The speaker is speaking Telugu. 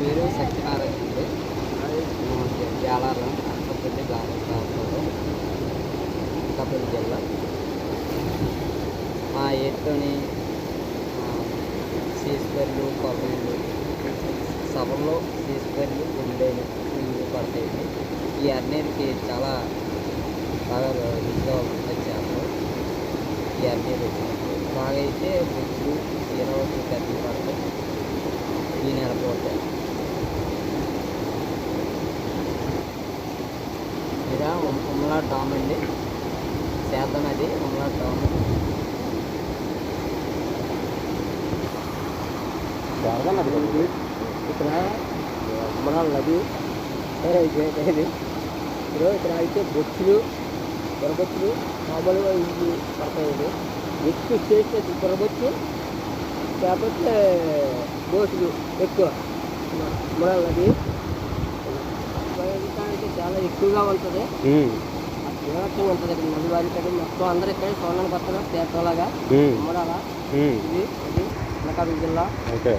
పేరు సత్యనారాయణ అండి. జాలారం అనకాపల్లి గారు అనకాపల్లి జిల్లా. మా ఏట్లోని సీస్పర్లు కొబ్బరిలు సభలో సీస్పర్లు గుండెలు పువ్వులు పడతాయి ఈ అన్నిటికి చాలా బాగా రుచిగా ఉంటుంది చేపలు. ఈ అన్నీరు బాగా అయితే బుచ్చులు ఈరవట్లు పెద్ద పడతాయి. ఈ నెల పోతాయి ఇక ఉమ్మలా డామ్ అండి. సేద్యం నది ఉమ్మలా డామ్. ఇక్కడ మన నది. ఇది ఇక్కడ అయితే బొచ్చులు బొరబొచ్చులు మామూలుగా ఇవి పడతాయి ఎక్కువ చేస్తే బొరబొచ్చు లేకపోతే బోసులు ఎక్కువ. ఉమ్మడా నది. చాలా ఎక్కువగా ఉంటుంది. జీవనత్వం ఉంటుంది ఇక్కడ నది వారి ఇక్కడ మొత్తం అందరూ ఇక్కడ తీర్థంలాగా ఉమ్మడాల ఇది ఇది అనకాపల్లి జిల్లా. ఓకే.